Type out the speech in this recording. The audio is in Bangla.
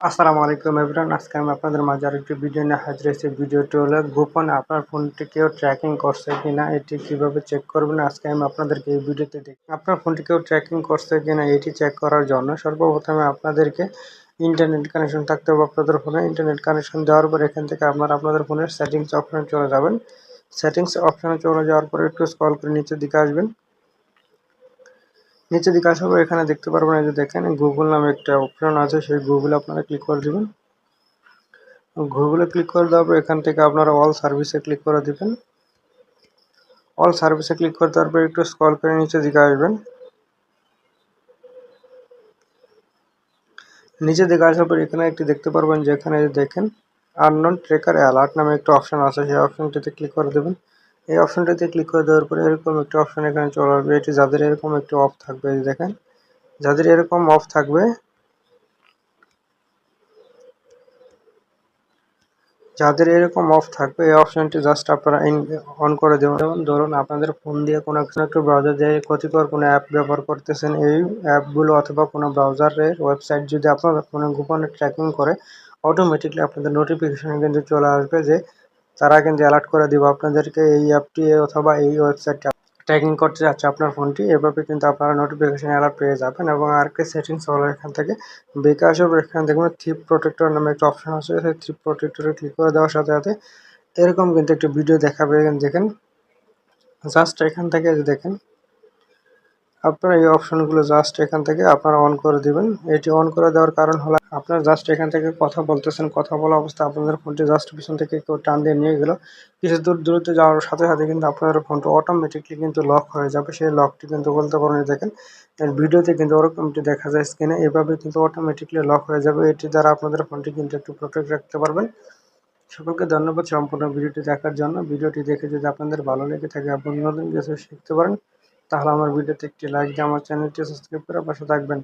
আসসালামু আলাইকুম এভরিওয়ান, আজকে আমি আপনাদের মাঝে আরেকটি ভিডিও নিয়ে হাজির হয়েছি। ভিডিওটি হলো, গোপন আপনার ফোনটি কেউ ট্র্যাকিং করছে কিনা, এটি কীভাবে চেক করবেন? আজকে আমি আপনাদেরকে এই ভিডিওতে দেখি। আপনার ফোনটি কেউ ট্র্যাকিং করছে কিনা, এটি চেক করার জন্য সর্বপ্রথমে আপনাদেরকে ইন্টারনেট কানেকশন থাকতে হবে আপনাদের ফোনে। ইন্টারনেট কানেকশন দেওয়ার পর এখান থেকে আপনারা আপনাদের ফোনের সেটিংস অপশনে চলে যাবেন। সেটিংস অপশানে চলে যাওয়ার পরে একটু স্ক্রল করে নিচের দিকে আসবেন। নিচের দিকে আসার পর এখানে দেখতে পারবেন এই যে দেখেন গুগল নামে একটা অপশন আছে, সেই গুগলে আপনারা ক্লিক করে দিবেন। গুগলে ক্লিক করে দেওয়ার পর এখান থেকে আপনারা অল সার্ভিসে ক্লিক করে দিবেন। অল সার্ভিসে ক্লিক করে দেওয়ার পর একটু স্ক্রল করে নিচের দিকে আসবেন। নিচে দিকে আসার পর এখানে একটি দেখতে পারবেন যে এখানে দেখেন আননোন ট্রেকার অ্যালার্ট নামে একটা অপশন আছে, সেই অপশনটিতে ক্লিক করে দেবেন। এই অপশনটাতে ক্লিক করে দেওয়ার পরে এরকম একটা অপশন এখানে চলে আসবে। এটি যাদের এরকম একটি অফ থাকবে দেখেন, যাদের এরকম অফ থাকবে, যাদের এরকম অফ থাকবে, এই অপশনটি জাস্ট আপনারা অন করে দেবেন। যেমন ধরুন, আপনাদের ফোন দিয়ে কোনো একটু ব্রাউজার দিয়ে ক্ষতিকর কোনো অ্যাপ ব্যবহার করতেছেন, এই অ্যাপগুলো অথবা কোনো ব্রাউজারের ওয়েবসাইট যদি আপনার ফোনে গোপনে ট্র্যাকিং করে অটোমেটিকলি আপনাদের নোটিফিকেশন কিন্তু চলে আসবে যে তারা কিন্তু অ্যালার্ট করে দিব আপনাদেরকে এই অ্যাপটি অথবা এই ওয়েবসাইটটা ট্র্যাকিং করতে যাচ্ছে আপনার ফোনটি এভাবে কিন্তু আপনারা নোটিফিকেশন অ্যালার্ট পেয়ে যাবেন এবং আর আরেকটি সেটিংস হলো এখান থেকে বিকাশের এখানে দেখবেন থ্রিপ প্রোটেক্টর নামে একটা অপশন আছে, সেই থ্রিপ প্রোটেক্টরে ক্লিক করে দেওয়ার সাথে সাথে এরকম কিন্তু একটি ভিডিও দেখাবে, দেখেন। জাস্ট এখান থেকে দেখেন। আপনারা এই অপশনগুলো জাস্ট এখান থেকে আপনারা অন করে দিবেন। এটি অন করে দেওয়ার কারণ হলো আপনারা জাস্ট এখান থেকে কথা বলতেছেন, কথা বলা অবস্থা আপনাদের ফোনটি জাস্ট পিছন থেকে কেউ টান দিয়ে নিয়ে গেল। কিছু দূর, দূরত্বে যাওয়ার সাথে সাথে কিন্তু আপনাদের ফোনটা অটোমেটিকলি কিন্তু লক হয়ে যাবে। সেই লকটি কিন্তু বলতে পারেন দেখেন ভিডিওতে কিন্তু ওরকমটি দেখা যায় স্ক্রিনে এভাবে কিন্তু অটোমেটিকলি লক হয়ে যাবে। এটি দ্বারা আপনাদের ফোনটি কিন্তু একটু প্রোটেক্ট রাখতে পারবেন। সকলকে ধন্যবাদ সম্পূর্ণ ভিডিওটি দেখার জন্য। ভিডিওটি দেখে যদি আপনাদের ভালো লেগে থাকে, আপনি নতুন কিছু শিখতে পারেন। তাহলে আমার ভিডিওতে একটি লাইক দিয়ে আমার চ্যানেলটি সাবস্ক্রাইব করে পাশে থাকবেন।